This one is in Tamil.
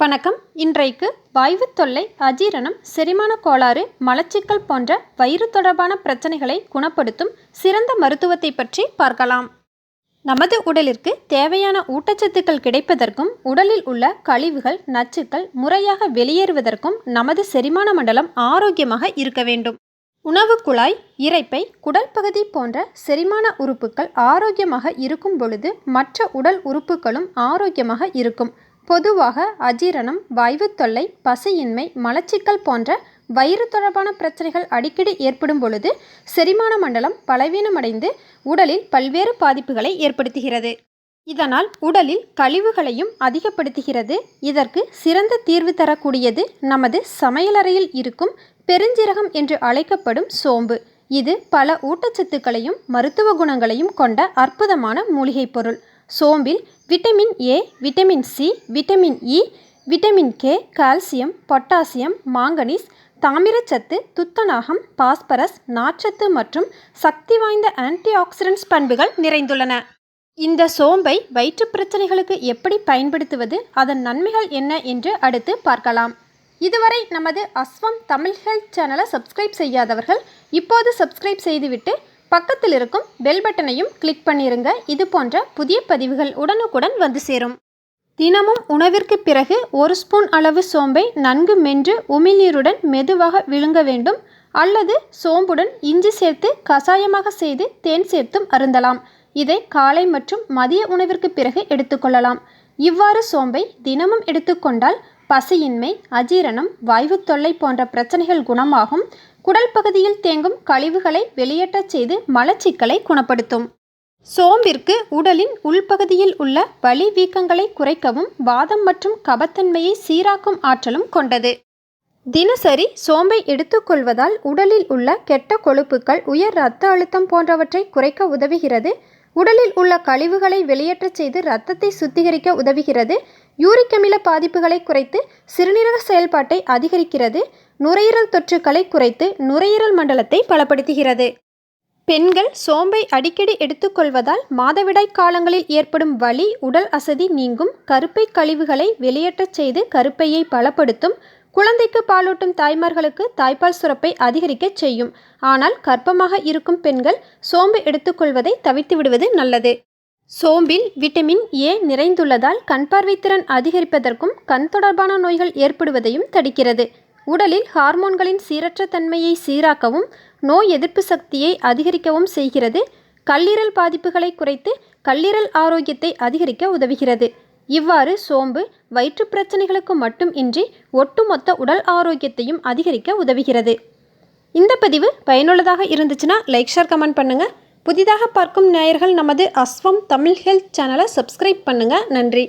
வணக்கம். இன்றைக்கு வாய்வு தொல்லை அஜீரணம் செரிமான கோளாறு மலச்சிக்கல் போன்ற வயிறு தொடர்பான பிரச்சனைகளை குணப்படுத்தும் சிறந்த மருத்துவத்தை பற்றி பார்க்கலாம். நமது உடலிற்கு தேவையான ஊட்டச்சத்துக்கள் கிடைப்பதற்கும் உடலில் உள்ள கழிவுகள் நச்சுக்கள் முறையாக வெளியேறுவதற்கும் நமது செரிமான மண்டலம் ஆரோக்கியமாக இருக்க வேண்டும். உணவு குழாய் இரைப்பை குடல் பகுதி போன்ற செரிமான உறுப்புகள் ஆரோக்கியமாக இருக்கும் பொழுது மற்ற உடல் உறுப்புகளும் ஆரோக்கியமாக இருக்கும். பொதுவாக அஜீரணம் வாய்வு தொல்லை பசியின்மை மலச்சிக்கல் போன்ற வயிறு தொடர்பான பிரச்சனைகள் அடிக்கடி ஏற்படும் பொழுது செரிமான மண்டலம் பலவீனமடைந்து உடலில் பல்வேறு பாதிப்புகளை ஏற்படுத்துகிறது. இதனால் உடலில் கழிவுகளையும் அதிகப்படுத்துகிறது. இதற்கு சிறந்த தீர்வு தரக்கூடியது நமது சமையலறையில் இருக்கும் பெருஞ்சீரகம் என்று அழைக்கப்படும் சோம்பு. இது பல ஊட்டச்சத்துக்களையும் மருத்துவ குணங்களையும் கொண்ட அற்புதமான மூலிகைப் பொருள். சோம்பில் vitamin A vitamin C vitamin E vitamin K calcium potassium manganese தாமிரச்சத்து துத்தநாகம் பாஸ்பரஸ் நார்ச்சத்து மற்றும் சக்தி வாய்ந்த ஆன்டி ஆக்சிடென்ட்ஸ் பண்புகள் நிறைந்துள்ளன. இந்த சோம்பை வயிற்று பிரச்சனைகளுக்கு எப்படி பயன்படுத்துவது அதன் நன்மைகள் என்ன என்று அடுத்து பார்க்கலாம். இதுவரை நமது அஸ்வம் தமிழ் ஹெல்த் சேனலை சப்ஸ்கிரைப் செய்யாதவர்கள் இப்போது சப்ஸ்கிரைப் செய்துவிட்டு பக்கத்தில் இருக்கும் பெல் பட்டனையும் கிளிக் பண்ணிருங்க. இது போன்ற புதிய பதிவுகள் உடனுக்குடன் வந்து சேரும். தினமும் உணவிற்கு பிறகு ஒரு ஸ்பூன் அளவு சோம்பை நன்கு மென்று உமிழ்நீருடன் மெதுவாக விழுங்க வேண்டும். அல்லது சோம்புடன் இஞ்சி சேர்த்து கசாயமாக செய்து தேன் சேர்த்தும் அருந்தலாம். இதை காலை மற்றும் மதிய உணவிற்கு பிறகு எடுத்துக்கொள்ளலாம் இவ்வாறு சோம்பை தினமும் எடுத்துக்கொண்டால் பசியின்மை அஜீரணம் வாய்வு தொல்லை போன்ற பிரச்சனைகள் குணமாகும். குடல் பகுதியில் தேங்கும் கழிவுகளை வெளியேற்றச் செய்து மலச்சிக்கலை குணப்படுத்தும். சோம்பிற்கு உடலின் உள்பகுதியில் உள்ள வலி வீக்கங்களை குறைக்கவும் வாதம் மற்றும் கபத்தன்மையை சீராக்கும் ஆற்றலும் கொண்டது. தினசரி சோம்பை எடுத்துக்கொள்வதால் உடலில் உள்ள கெட்ட கொழுப்புக்கள் உயர் இரத்த அழுத்தம் போன்றவற்றை குறைக்க உதவுகிறது. உடலில் உள்ள கழிவுகளை வெளியேற்றச் செய்து இரத்தத்தை சுத்திகரிக்க உதவுகிறது. யூரிக் அமில பாதிப்புகளை குறைத்து சிறுநீரக செயல்பாட்டை அதிகரிக்கிறது. நுரையீரல் தொற்றுக்களை குறைத்து நுரையீரல் மண்டலத்தை பலப்படுத்துகிறது. பெண்கள் சோம்பை அடிக்கடி எடுத்துக்கொள்வதால் மாதவிடாய் காலங்களில் ஏற்படும் வலி உடல் அசதி நீங்கும். கருப்பை கழிவுகளை வெளியேற்றச் செய்து கருப்பையை பலப்படுத்தும். குழந்தைக்கு பாலூட்டும் தாய்மார்களுக்கு தாய்ப்பால் சுரப்பை அதிகரிக்கச் செய்யும். ஆனால் கர்ப்பமாக இருக்கும் பெண்கள் சோம்பு எடுத்துக்கொள்வதை தவிர்த்து விடுவது நல்லது. சோம்பில் விட்டமின் ஏ நிறைந்துள்ளதால் கண் பார்வைத்திறன் அதிகரிப்பதற்கும் கண் தொடர்பான நோய்கள் ஏற்படுவதையும் தடுக்கிறது. உடலில் ஹார்மோன்களின் சீரற்ற தன்மையை சீராக்கவும் நோய் எதிர்ப்பு சக்தியை அதிகரிக்கவும் செய்கிறது. கல்லீரல் பாதிப்புகளை குறைத்து கல்லீரல் ஆரோக்கியத்தை அதிகரிக்க உதவுகிறது. இவ்வாறு சோம்பு வயிற்று பிரச்சனைகளுக்கு மட்டும் இன்றி ஒட்டுமொத்த உடல் ஆரோக்கியத்தையும் அதிகரிக்க உதவுகிறது. இந்த பதிவு பயனுள்ளதாக இருந்துச்சுன்னா லைக் ஷேர் கமெண்ட் பண்ணுங்கள் புதிதாக பார்க்கும் நேயர்கள் நமது அஸ்வம் தமிழ் ஹெல்த் சேனலை சப்ஸ்கிரைப் பண்ணுங்கள் நன்றி.